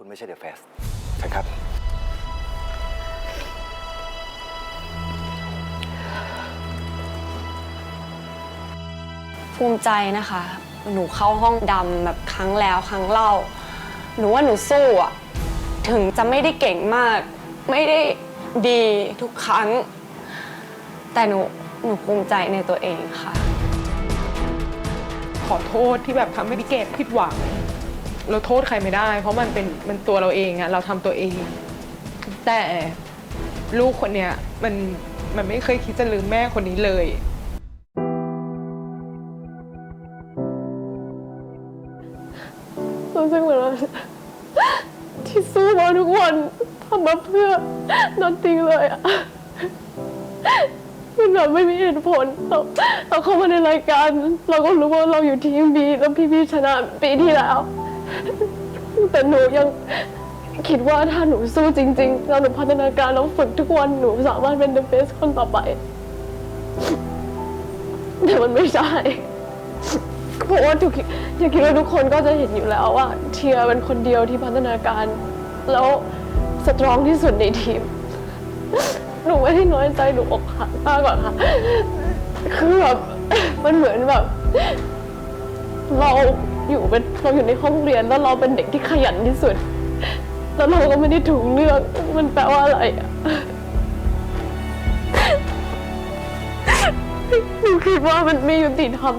คุณไม่ใช่เดอะแฟสใช่ครับ ภูมิใจนะคะ หนูเข้าห้องดำแบบครั้งแล้วครั้งเล่า หนูว่าหนูสู้อะถึงจะไม่ได้เก่งมาก ไม่ได้ดีทุกครั้ง แต่หนูหนูภูมิใจในตัวเองค่ะ ขอโทษที่แบบทำให้พี่เกดผิดหวัง เราโทษใครไม่ได้ เพราะมันเป็นมันตัวเราเองอะเราทำตัวเอง แต่ลูกคนเนี้ยมันมันไม่เคยคิดจะลืมแม่คนนี้เลย รู้สึกเหมือนว่าที่สู้มาทุกวันทำมาเพื่อ nothing เลยอะมันแบบไม่มีเหตุผลเราเราเข้ามาในรายการ เราก็รู้ว่าเราอยู่ทีมบีแล้วพี่บีชนะปีที่แล้ว แต่หนูยังคิดว่าถ้าหนูสู้จริงๆแล้วหนูพัฒนาการแล้วฝึกทุกวันหนูสามารถเป็น the best คนต่อไป แต่มันไม่ใช่เพราะว่าทุกอยากคิดว่าทุกคนก็จะเห็นอยู่แล้วว่าเทียเป็นคนเดียวที่พัฒนาการ แล้วสตรองที่สุดในทีม หนูไม่ได้น้อยใจหนูอกหักมากกว่าค่ะ คือแบบมันเหมือนแบบ เราอยู่เป็นเราอยู่ในห้องเรียนแล้วเราเป็นเด็กที่ขยันที่สุด แล้วเราก็ไม่ได้ถูกเลือกมันแปลว่าอะไรอะหนูคิดว่ามันไม่ยุติธรรม